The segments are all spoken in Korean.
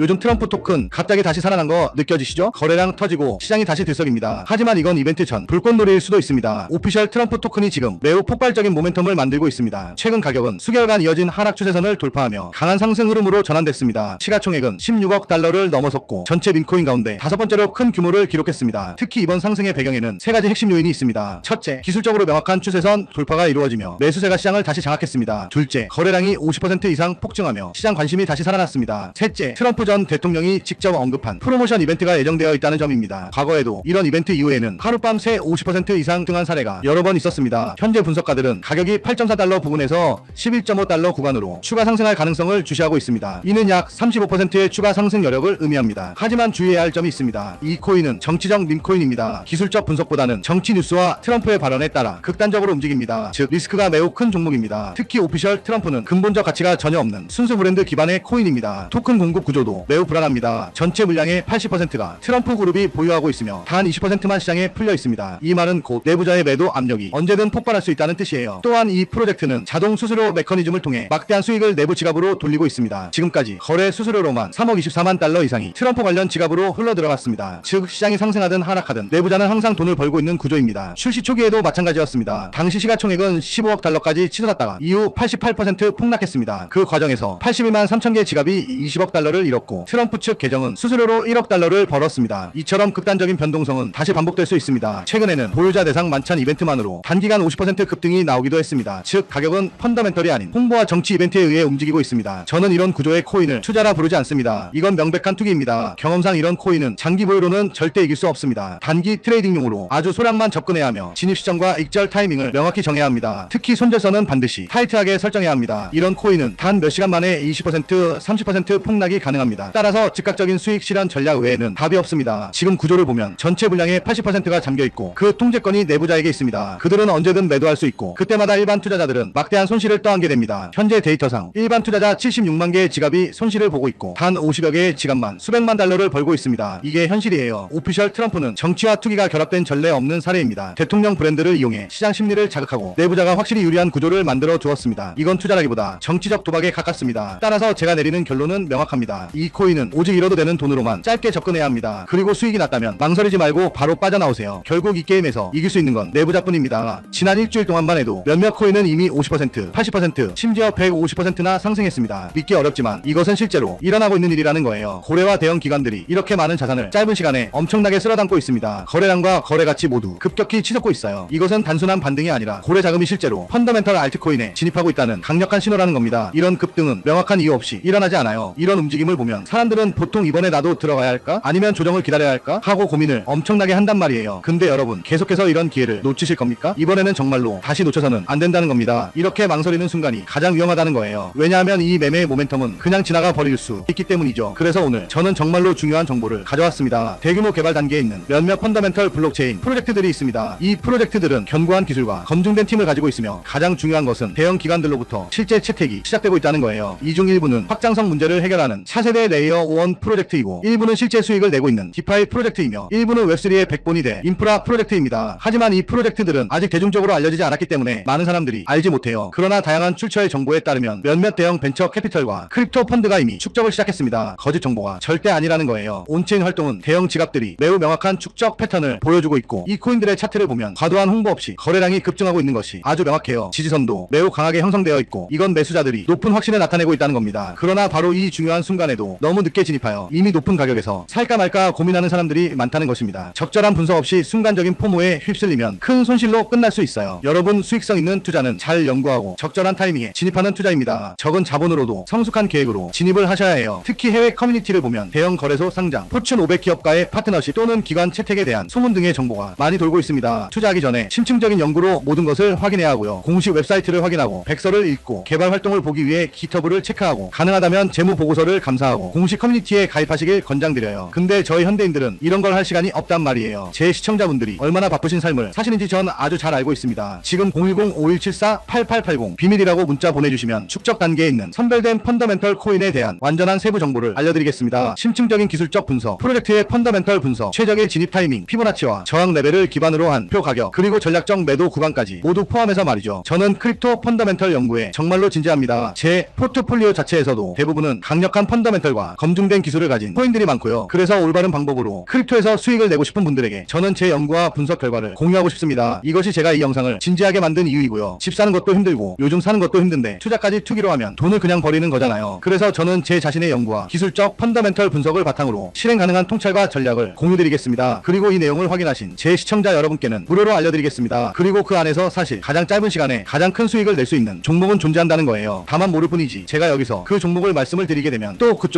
요즘 트럼프 토큰 갑자기 다시 살아난 거 느껴지시죠? 거래량 터지고 시장이 다시 들썩입니다. 하지만 이건 이벤트 전 불꽃놀이일 수도 있습니다. 오피셜 트럼프 토큰이 지금 매우 폭발적인 모멘텀을 만들고 있습니다. 최근 가격은 수개월간 이어진 하락 추세선을 돌파하며 강한 상승 흐름으로 전환됐습니다. 시가총액은 16억 달러를 넘어섰고 전체 민코인 가운데 다섯 번째로 큰 규모를 기록했습니다. 특히 이번 상승의 배경에는 세 가지 핵심 요인이 있습니다. 첫째, 기술적으로 명확한 추세선 돌파가 이루어지며 매수세가 시장을 다시 장악했습니다. 둘째, 거래량이 50% 이상 폭증하며 시장 관심이 다시 살아났습니다. 셋째, 트럼프 전 대통령이 직접 언급한 프로모션 이벤트가 예정되어 있다는 점입니다. 과거에도 이런 이벤트 이후에는 하룻밤 새 50% 이상 등한 사례가 여러 번 있었습니다. 현재 분석가들은 가격이 8.4달러 부근에서 11.5달러 구간으로 추가 상승할 가능성을 주시하고 있습니다. 이는 약 35%의 추가 상승 여력을 의미합니다. 하지만 주의해야 할 점이 있습니다. 이 코인은 정치적 밈코인입니다. 기술적 분석보다는 정치 뉴스와 트럼프의 발언에 따라 극단적으로 움직입니다. 즉 리스크가 매우 큰 종목입니다. 특히 오피셜 트럼프는 근본적 가치가 전혀 없는 순수 브랜드 기반의 코인입니다. 토큰 공급 구조도 매우 불안합니다. 전체 물량의 80%가 트럼프 그룹이 보유하고 있으며 단 20%만 시장에 풀려 있습니다. 이 말은 곧 내부자의 매도 압력이 언제든 폭발할 수 있다는 뜻이에요. 또한 이 프로젝트는 자동 수수료 메커니즘을 통해 막대한 수익을 내부 지갑으로 돌리고 있습니다. 지금까지 거래 수수료로만 3억 24만 달러 이상이 트럼프 관련 지갑으로 흘러 들어갔습니다. 즉 시장이 상승하든 하락하든 내부자는 항상 돈을 벌고 있는 구조입니다. 출시 초기에도 마찬가지였습니다. 당시 시가총액은 15억 달러까지 치솟았다가 이후 88% 폭락했습니다. 그 과정에서 81만 3천 개의 지갑이 20억 달러를 잃었고 트럼프 측 계정은 수수료로 1억 달러를 벌었습니다. 이처럼 극단적인 변동성은 다시 반복될 수 있습니다. 최근에는 보유자 대상 만찬 이벤트만으로 단기간 50% 급등이 나오기도 했습니다. 즉 가격은 펀더멘털이 아닌 홍보와 정치 이벤트에 의해 움직이고 있습니다. 저는 이런 구조의 코인을 투자라 부르지 않습니다. 이건 명백한 투기입니다. 경험상 이런 코인은 장기 보유로는 절대 이길 수 없습니다. 단기 트레이딩용으로 아주 소량만 접근해야 하며 진입 시점과 익절 타이밍을 명확히 정해야 합니다. 특히 손절선은 반드시 타이트하게 설정해야 합니다. 이런 코인은 단 몇 시간 만에 20% 30% 폭락이 가능합니다. 따라서 즉각적인 수익 실현 전략 외에는 답이 없습니다. 지금 구조를 보면 전체 물량의 80%가 잠겨 있고 그 통제권이 내부자에게 있습니다. 그들은 언제든 매도할 수 있고 그때마다 일반 투자자들은 막대한 손실을 떠안게 됩니다. 현재 데이터상 일반 투자자 76만 개의 지갑이 손실을 보고 있고 단 50여 개의 지갑만 수백만 달러를 벌고 있습니다. 이게 현실이에요. 오피셜 트럼프는 정치와 투기가 결합된 전례 없는 사례입니다. 대통령 브랜드를 이용해 시장 심리를 자극하고 내부자가 확실히 유리한 구조를 만들어 두었습니다. 이건 투자라기보다 정치적 도박에 가깝습니다. 따라서 제가 내리는 결론은 명확합니다. 이 코인은 오직 잃어도 되는 돈으로만 짧게 접근해야 합니다. 그리고 수익이 났다면 망설이지 말고 바로 빠져나오세요. 결국 이 게임에서 이길 수 있는 건 내부자뿐입니다. 지난 일주일 동안만 해도 몇몇 코인은 이미 50%, 80%, 심지어 150%나 상승했습니다. 믿기 어렵지만 이것은 실제로 일어나고 있는 일이라는 거예요. 고래와 대형 기관들이 이렇게 많은 자산을 짧은 시간에 엄청나게 쓸어담고 있습니다. 거래량과 거래 가치 모두 급격히 치솟고 있어요. 이것은 단순한 반등이 아니라 고래 자금이 실제로 펀더멘털 알트코인에 진입하고 있다는 강력한 신호라는 겁니다. 이런 급등은 명확한 이유 없이 일어나지 않아요. 이런 움직임을 보면 사람들은 보통 이번에 나도 들어가야 할까? 아니면 조정을 기다려야 할까? 하고 고민을 엄청나게 한단 말이에요. 근데 여러분 계속해서 이런 기회를 놓치실 겁니까? 이번에는 정말로 다시 놓쳐서는 안 된다는 겁니다. 이렇게 망설이는 순간이 가장 위험하다는 거예요. 왜냐하면 이 매매의 모멘텀은 그냥 지나가 버릴 수 있기 때문이죠. 그래서 오늘 저는 정말로 중요한 정보를 가져왔습니다. 대규모 개발 단계에 있는 몇몇 펀더멘털 블록체인 프로젝트들이 있습니다. 이 프로젝트들은 견고한 기술과 검증된 팀을 가지고 있으며 가장 중요한 것은 대형 기관들로부터 실제 채택이 시작되고 있다는 거예요. 이중 일부는 확장성 문제를 해결하는 차세 대 레이어 1 프로젝트이고 일부는 실제 수익을 내고 있는 디파이 프로젝트이며 일부는 웹3의 백본이 돼 인프라 프로젝트입니다. 하지만 이 프로젝트들은 아직 대중적으로 알려지지 않았기 때문에 많은 사람들이 알지 못해요. 그러나 다양한 출처의 정보에 따르면 몇몇 대형 벤처 캐피털과 크립토 펀드가 이미 축적을 시작했습니다. 거짓 정보가 절대 아니라는 거예요. 온체인 활동은 대형 지갑들이 매우 명확한 축적 패턴을 보여주고 있고 이 코인들의 차트를 보면 과도한 홍보 없이 거래량이 급증하고 있는 것이 아주 명확해요. 지지선도 매우 강하게 형성되어 있고 이건 매수자들이 높은 확신을 나타내고 있다는 겁니다. 그러나 바로 이 중요한 순간에도 너무 늦게 진입하여 이미 높은 가격에서 살까 말까 고민하는 사람들이 많다는 것입니다. 적절한 분석 없이 순간적인 포모에 휩쓸리면 큰 손실로 끝날 수 있어요. 여러분 수익성 있는 투자는 잘 연구하고 적절한 타이밍에 진입하는 투자입니다. 적은 자본으로도 성숙한 계획으로 진입을 하셔야 해요. 특히 해외 커뮤니티를 보면 대형 거래소 상장, 포춘 500 기업과의 파트너십 또는 기관 채택에 대한 소문 등의 정보가 많이 돌고 있습니다. 투자하기 전에 심층적인 연구로 모든 것을 확인해야 하고요. 공식 웹사이트를 확인하고 백서를 읽고 개발 활동을 보기 위해 기터브를 체크하고 가능하다면 재무 보고서를 감사하고 공식 커뮤니티에 가입하시길 권장드려요. 근데 저희 현대인들은 이런 걸 할 시간이 없단 말이에요. 제 시청자분들이 얼마나 바쁘신 삶을 사시는지 전 아주 잘 알고 있습니다. 지금 010-5174-8880 비밀이라고 문자 보내주시면 축적 단계에 있는 선별된 펀더멘털 코인에 대한 완전한 세부 정보를 알려드리겠습니다. 심층적인 기술적 분석, 프로젝트의 펀더멘털 분석, 최적의 진입 타이밍, 피보나치와 저항 레벨을 기반으로 한 표 가격, 그리고 전략적 매도 구간까지 모두 포함해서 말이죠. 저는 크립토 펀더멘털 연구에 정말로 진지합니다. 제 포트폴리오 자체에서도 대부분은 강력한 펀더멘털 결과 검증된 기술을 가진 코인들이 많고요. 그래서 올바른 방법으로 크립토에서 수익을 내고 싶은 분들에게 저는 제 연구와 분석 결과를 공유하고 싶습니다. 이것이 제가 이 영상을 진지하게 만든 이유이고요. 집 사는 것도 힘들고 요즘 사는 것도 힘든데 투자까지 투기로 하면 돈을 그냥 버리는 거잖아요. 그래서 저는 제 자신의 연구와 기술적 펀더멘털 분석을 바탕으로 실행 가능한 통찰과 전략을 공유드리겠습니다. 그리고 이 내용을 확인하신 제 시청자 여러분께는 무료로 알려드리겠습니다. 그리고 그 안에서 사실 가장 짧은 시간에 가장 큰 수익을 낼 수 있는 종목은 존재한다는 거예요. 다만 모를 뿐이지 제가 여기서 그 종목을 말씀을 드리게 되면 또 그쪽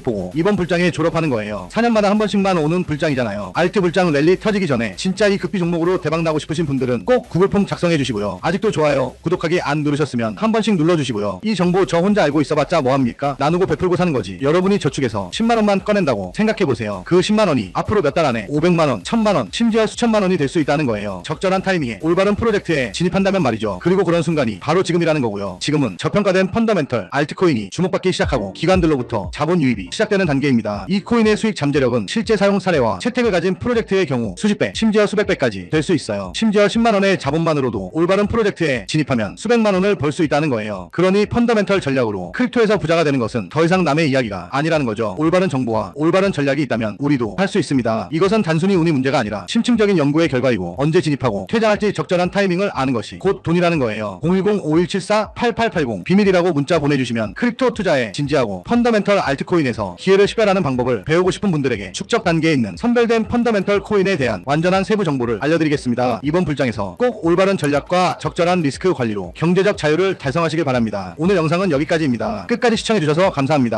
보고 이번 불장에 졸업하는 거예요. 4년마다 한 번씩만 오는 불장이잖아요. 알트 불장 랠리 터지기 전에 진짜 이 급비 종목으로 대박 나고 싶으신 분들은 꼭 구글 폼 작성해 주시고요. 아직도 좋아요, 구독하기 안 누르셨으면 한 번씩 눌러 주시고요. 이 정보 저 혼자 알고 있어봤자 뭐합니까? 나누고 베풀고 사는 거지. 여러분이 저축해서 10만 원만 꺼낸다고 생각해 보세요. 그 10만 원이 앞으로 몇 달 안에 500만 원, 1000만 원, 심지어 수천만 원이 될 수 있다는 거예요. 적절한 타이밍에 올바른 프로젝트에 진입한다면 말이죠. 그리고 그런 순간이 바로 지금이라는 거고요. 지금은 저평가된 펀더멘털 알트코인이 주목받기 시작하고 기관들로부터 자본 유입이 시작되는 단계입니다. 이 코인의 수익 잠재력은 실제 사용 사례와 채택을 가진 프로젝트의 경우 수십 배, 심지어 수백 배까지 될 수 있어요. 심지어 10만 원의 자본만으로도 올바른 프로젝트에 진입하면 수백만 원을 벌 수 있다는 거예요. 그러니 펀더멘털 전략으로 크립토에서 부자가 되는 것은 더 이상 남의 이야기가 아니라는 거죠. 올바른 정보와 올바른 전략이 있다면 우리도 할 수 있습니다. 이것은 단순히 운이 문제가 아니라 심층적인 연구의 결과이고 언제 진입하고 퇴장할지 적절한 타이밍을 아는 것이 곧 돈이라는 거예요. 010-5174-8880 비밀이라고 문자 보내주시면 크립토 투자에 진지하고 펀더멘털 알트 코인에서 기회를 식별하는 방법을 배우고 싶은 분들에게 축적 단계에 있는 선별된 펀더멘털 코인에 대한 완전한 세부 정보를 알려드리겠습니다. 이번 불장에서 꼭 올바른 전략과 적절한 리스크 관리로 경제적 자유를 달성하시길 바랍니다. 오늘 영상은 여기까지입니다. 끝까지 시청해주셔서 감사합니다.